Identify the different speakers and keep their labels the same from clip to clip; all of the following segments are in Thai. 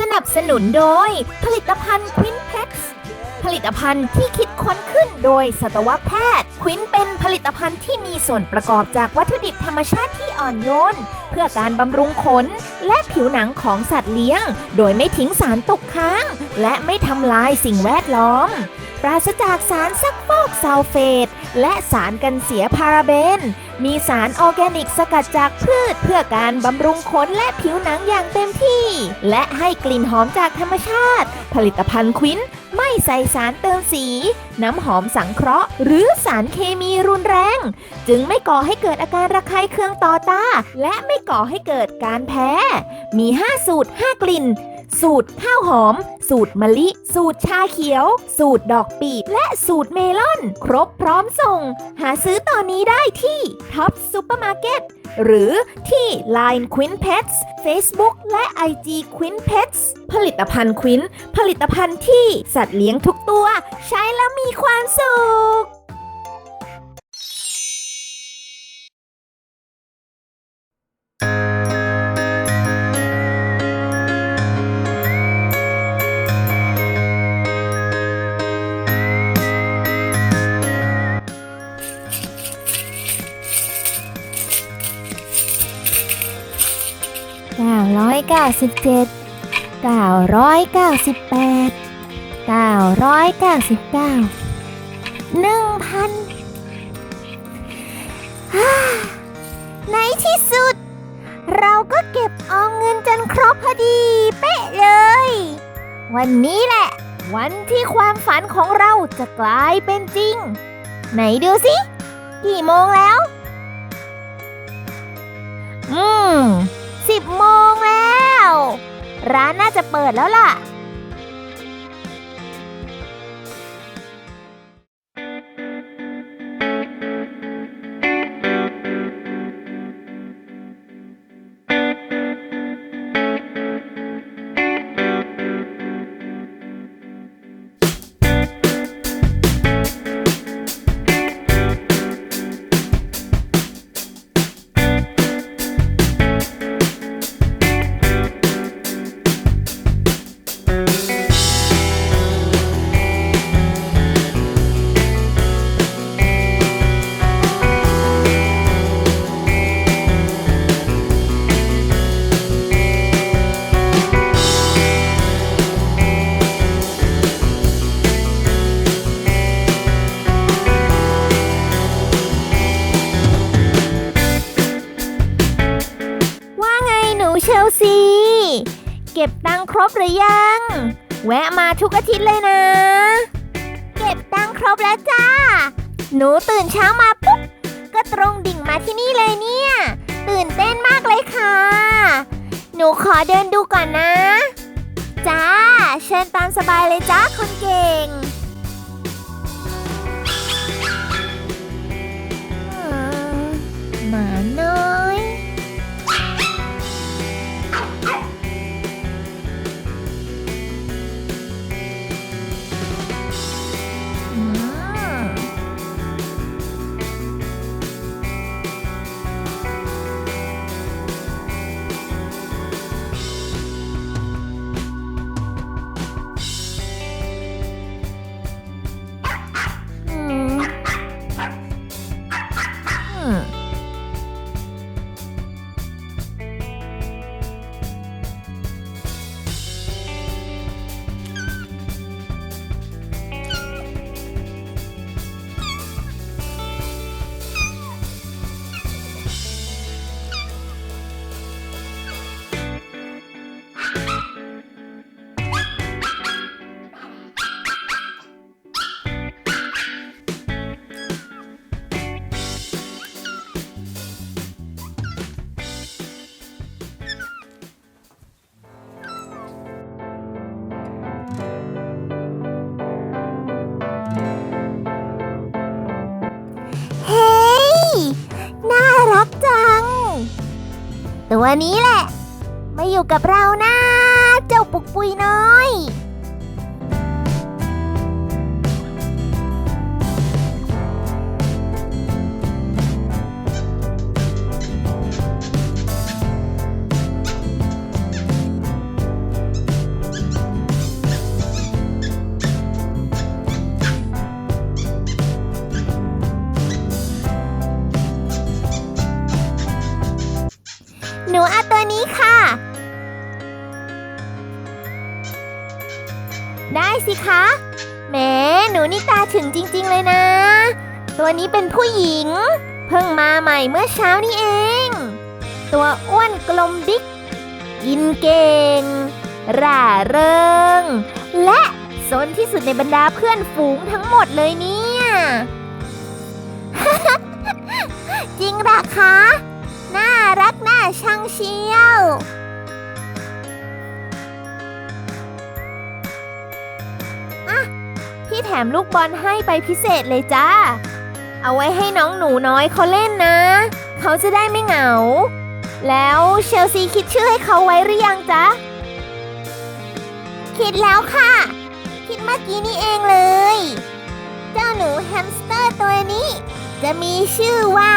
Speaker 1: สนับสนุนโดย ผลิตภัณฑ์ควินเพกซ์ผลิตภัณฑ์ที่คิดค้นขึ้นโดยสัตวแพทย์ ควินเป็นผลิตภัณฑ์ที่มีส่วนประกอบจากวัตถุดิบธรรมชาติที่อ่อนโยน เพื่อการบำรุงขน และผิวหนังของสัตว์เลี้ยง โดยไม่ทิ้งสารตกค้าง และไม่ทำลายสิ่งแวดล้อม ปราศจากสารซักฟอกซัลเฟต และสารกันเสียพาราเบน มีสารออร์แกนิกสกัดจากพืชเพื่อการบำรุงขนและผิวหนังอย่างเต็มที่ และให้กลิ่นหอมจากธรรมชาติ ผลิตภัณฑ์ควินไม่ใส่สารเติมสี น้ำหอมสังเคราะห์ หรือสารเคมีรุนแรง จึงไม่ก่อให้เกิดอาการระคายเคืองต่อตา และไม่ก่อให้เกิดการแพ้ มี 5 สูตร 5 กลิ่น สูตรข้าวหอม สูตรมะลิ สูตรชาเขียว สูตรดอกปีบและสูตรเมลอน ครบพร้อมส่ง หาซื้อตอนนี้ได้ที่ท็อปซูเปอร์มาร์เก็ตหรือที่ Line Queen Pets Facebook และ IG Queen Pets ผลิตภัณฑ์ Queen ผลิตภัณฑ์ที่สัตว์เลี้ยงทุกตัว ใช้แล้วมีความสุข 999 1,000ฮ่าในที่สุด เราก็เก็บออมเงินจนครบพอดี เป๊ะเลย วันนี้แหละ วันที่ความฝันของเราจะกลายเป็นจริง ไหนดูสิกี่โมงแล้ว อืมสิบโมง ร้านน่าจะเปิดแล้วล่ะ ค์ครบหรือยัง แวะมาทุกอาทิตย์เลยนะ เก็บตังค์ครบแล้วจ้า หนูตื่นเช้ามาปุ๊บ ก็ตรงดิ่งมาที่นี่เลยเนี่ย ตื่นเต้นมากเลยค่ะ หนูขอเดินดูก่อนนะ จ้า เชิญตามสบายเลยจ้าคนเก่งมหมาน้อย นี้แหละ มาอยู่กับเรานะ เจ้าปุกปุยน้อย ได้สิคะแหมหนูนี่ตาถึงจริง ๆ เลยนะ ตัวนี้เป็นผู้หญิง เพิ่งมาใหม่เมื่อเช้านี่เอง ตัวอ้วนกลมดิ๊กกินเก่ง ร่าเริง และซนที่สุดในบรรดาเพื่อนฝูงทั้งหมดเลยเนี่ย จริงหรอคะ น่ารักน่าชังเชียว พี่แถมลูกบอลให้ไปพิเศษเลยจ้า เอาไว้ให้น้องหนูน้อยเขาเล่นนะ เขาจะได้ไม่เหงา แล้วเชลซีคิดชื่อให้เขาไว้หรือยังจ๊ะ คิดแล้วค่ะ คิดเมื่อกี้นี่เองเลย เจ้าหนูแฮมสเตอร์ตัวนี้ จะมีชื่อว่า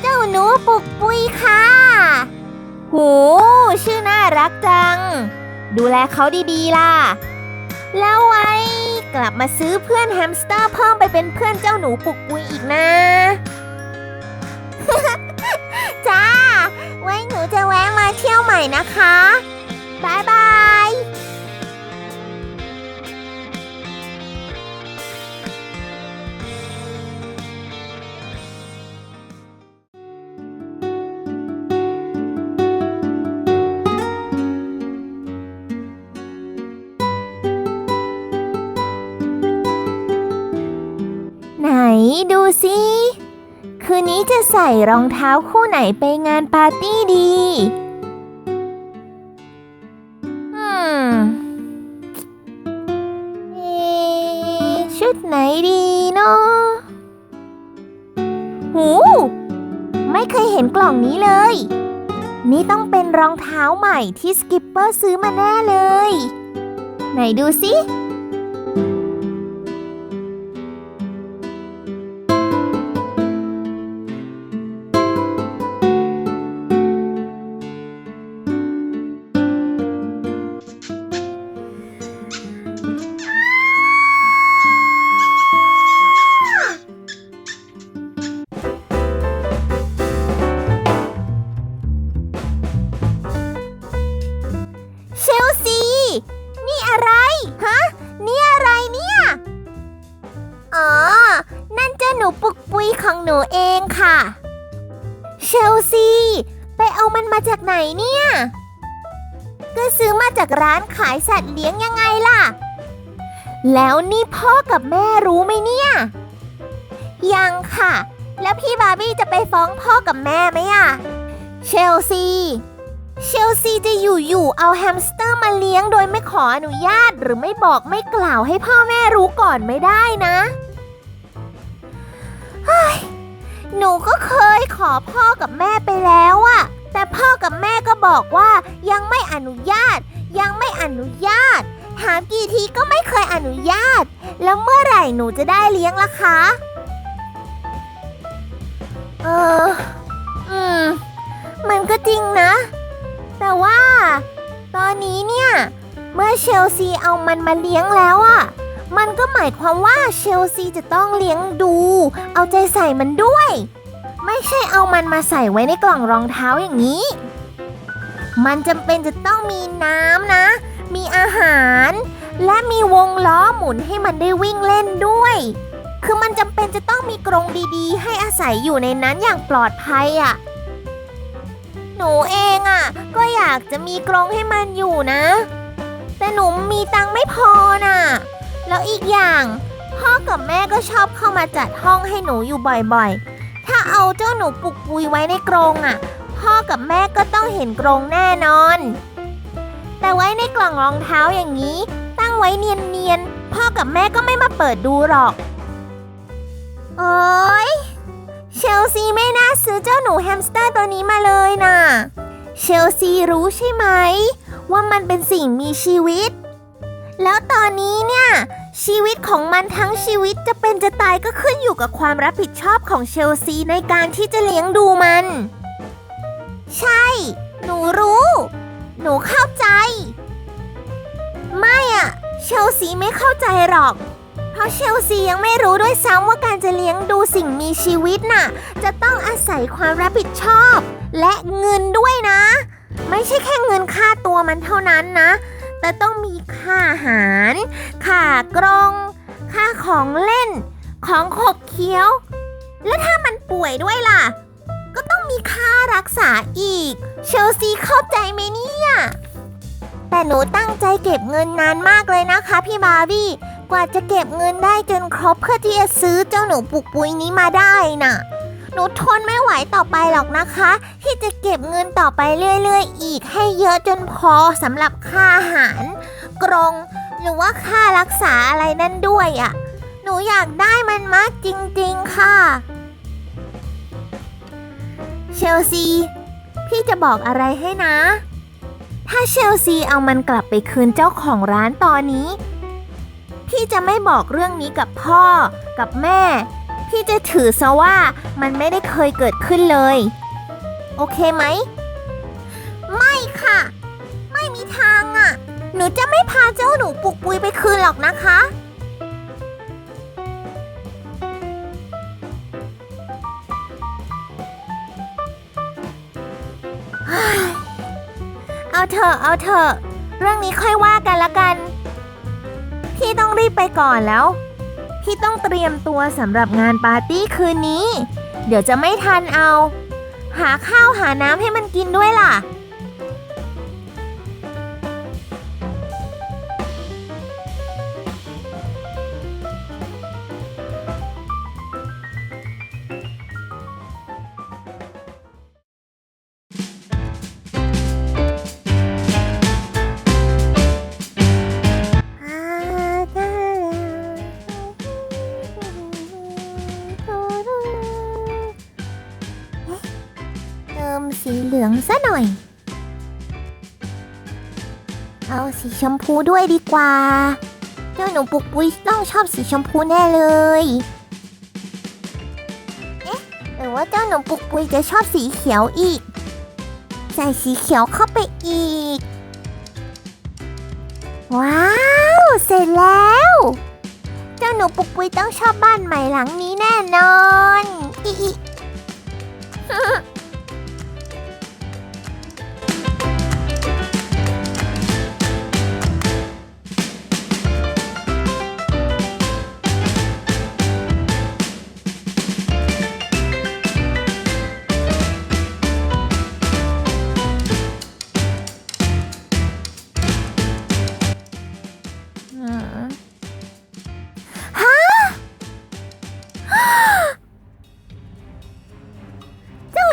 Speaker 1: เจ้าหนูปุกปุยค่ะโหชื่อน่ารักจัง ดูแลเขาดีๆล่ะ แล้ว กลับมาซื้อเพื่อนแฮมสเตอร์เพิ่มไปเป็นเพื่อนเจ้าหนูปุกปุยอีกนะ จ้า ไว้หนูจะแวะมาเที่ยวใหม่นะคะบายบาย นดูสิ คืนนี้จะใส่รองเท้าคู่ไหนไปงานปาร์ตี้ดีอืมอชุดไหนดีเนาะหูไม่เคยเห็นกล่องนี้เลย นี่ต้องเป็นรองเท้าใหม่ที่สกิปเปอร์ซื้อมาแน่เลย ไหนดูสิ ปุกปุยของหนูเองค่ะ เชลซี ไปเอามันมาจากไหนเนี่ย ก็ซื้อมาจากร้านขายสัตว์เลี้ยงยังไงล่ะ แล้วนี่พ่อกับแม่รู้ไหมเนี่ย ยังค่ะ แล้วพี่บาร์บี้จะไปฟ้องพ่อกับแม่ไหมอะเชลซีเชลซีจะอยู่ๆเอาแฮมสเตอร์มาเลี้ยงโดยไม่ขออนุญาตหรือไม่บอกไม่กล่าวให้พ่อแม่รู้ก่อนไม่ได้นะ หนูก็เคยขอพ่อกับแม่ไปแล้วอะแต่พ่อกับแม่ก็บอกว่ายังไม่อนุญาต ยังไม่อนุญาตหามกี่ทีก็ไม่เคยอนุญาต แล้วเมื่อไหร่หนูจะได้เลี้ยงล่ะคะ เออ อืม มันก็จริงนะ แต่ว่า ตอนนี้เนี่ย เมื่อเชลซีเอามันมาเลี้ยงแล้วอะ มันก็หมายความว่าเชลซีจะต้องเลี้ยงดู เอาใจใส่มันด้วย ไม่ใช่เอามันมาใส่ไว้ในกล่องรองเท้าอย่างนี้ มันจำเป็นจะต้องมีน้ำนะ มีอาหาร และมีวงล้อหมุนให้มันได้วิ่งเล่นด้วย คือมันจำเป็นจะต้องมีกรงดีๆ ให้อาศัยอยู่ในนั้นอย่างปลอดภัยอะ หนูเองอะ่ะ ก็อยากจะมีกรงให้มันอยู่นะ แต่หนูมีตังค์ไม่พอน่ะ แล้วอีกอย่าง พ่อกับแม่ก็ชอบเข้ามาจัดห้องให้หนูอยู่บ่อยๆ ถ้าเอาเจ้าหนูปุกปุยไว้ในกรงอะ่ะ พ่อกับแม่ก็ต้องเห็นกรงแน่นอน แต่ไว้ในกล่องรองเท้าอย่างนี้ ตั้งไว้เนียนๆ พ่อกับแม่ก็ไม่มาเปิดดูหรอก โอ๊ยเชลซีไม่น่าซื้อเจ้าหนูแฮมสเตอร์ตัวนี้มาเลยน่ะ เชลซีรู้ใช่ไหม ว่ามันเป็นสิ่งมีชีวิต แล้วตอนนี้เนี่ย ชีวิตของมันทั้งชีวิตจะเป็นจะตายก็ขึ้นอยู่กับความรับผิดชอบของเชลซีในการที่จะเลี้ยงดูมัน ใช่ หนูรู้ หนูเข้าใจ ไม่อะเชลซีไม่เข้าใจหรอก เพราะเชลซียังไม่รู้ด้วยซ้ำว่าการจะเลี้ยงดูสิ่งมีชีวิตน่ะ จะต้องอาศัยความรับผิดชอบ และเงินด้วยนะ ไม่ใช่แค่เงินค่าตัวมันเท่านั้นนะ แต่ต้องมีค่าอาหารค่ากรง ค่าของเล่น ของขบเคี้ยว แล้วถ้ามันป่วยด้วยล่ะ ก็ต้องมีค่ารักษาอีก เชลซีเข้าใจไหมเนี่ยแต่หนูตั้งใจเก็บเงินนานมากเลยนะคะ พี่บาร์บี้ กว่าจะเก็บเงินได้จนครบเพื่อที่จะซื้อเจ้าหนูปุกปุยนี้มาได้น่ะ หนูทนไม่ไหวต่อไปหรอกนะคะ ที่จะเก็บเงินต่อไปเรื่อยๆ อีกให้เยอะจนพอสำหรับค่าอาหาร กรง หรือว่าค่ารักษาอะไรนั่นด้วยอะ่ะ หนูอยากได้มันมากจริงๆค่ะ เชลซี พี่จะบอกอะไรให้นะ ถ้าเชลซีเอามันกลับไปคืนเจ้าของร้านตอนนี้ พี่จะไม่บอกเรื่องนี้กับพ่อกับแม่ พี่จะถือซะว่ามันไม่ได้เคยเกิดขึ้นเลย โอเคไหม ไม่ค่ะ ไม่มีทางอะ่ะ หนูจะไม่พาเจ้าหนูปุกปุยไปคืนหรอกนะคะ เอาเถอะเอาเถอะเรื่องนี้ค่อยว่ากันละกัน พี่ต้องรีบไปก่อนแล้ว ที่ต้องเตรียมตัวสำหรับงานปาร์ตี้คืนนี้ เดี๋ยวจะไม่ทันเอา หาข้าวหาน้ำให้มันกินด้วยล่ะ สีเหลืองซะหน่อย เอาสีชมพูด้วยดีกว่า เจ้าหนูปุกปุยต้องชอบสีชมพูแน่เลย เอ๊ะหรือว่าเจ้าหนูปุกปุยจะชอบสีเขียวอีก ใส่สีเขียวเข้าไปอีก ว้าว เสร็จแล้ว เจ้าหนูปุกปุยต้องชอบบ้านใหม่หลังนี้แน่นอน อีอ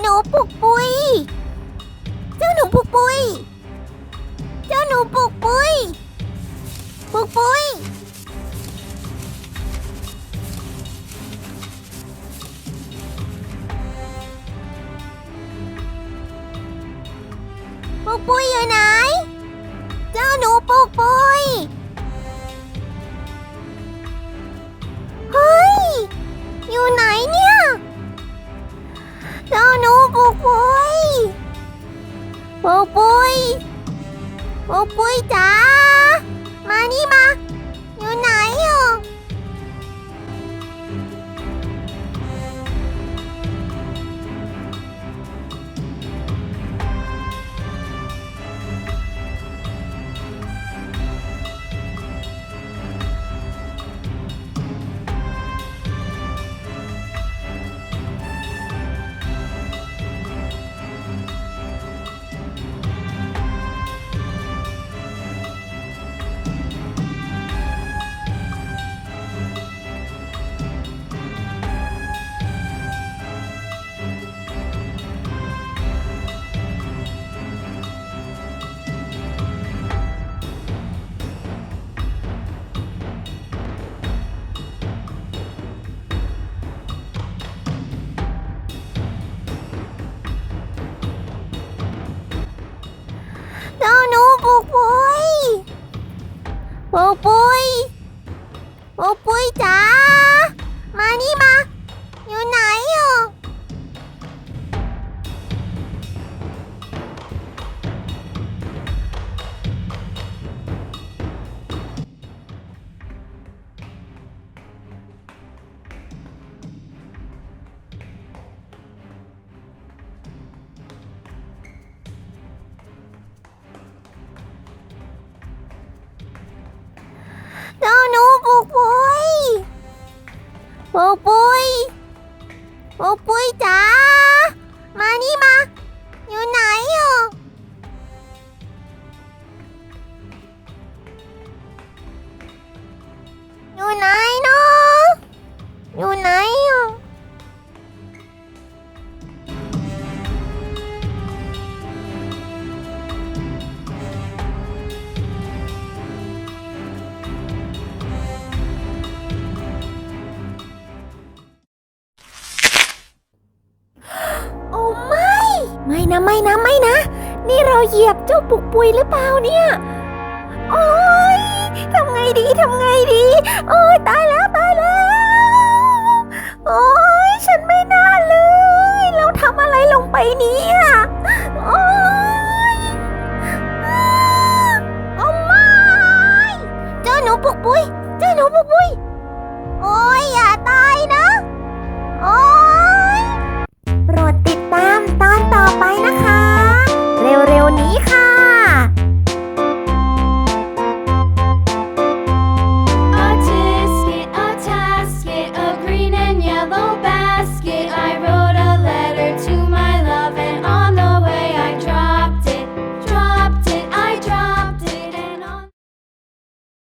Speaker 1: หนูปุกปุย เจ้าหนูปุกปุย เจ้าหนูปุกปุย ปุกปุย ปุกปุยอยู่ไหน เจ้าหนูปุกปุย เฮ้ย อยู่ไหน ปุกปุยปุ ปุกปุยปุกปุยจ๋า ปูปุยปูปุยจ๋า ไม่นะไม่นะนะ นี่เราเหยียบเจ้าปุกปุยหรือเปล่าเนี่ย โอ้ยทำไงดีทำไงดี โอ้ยตายแล้วตายแล้ว โอ้ยฉันไม่น่าเลย เราทำอะไรลงไปเนี่ย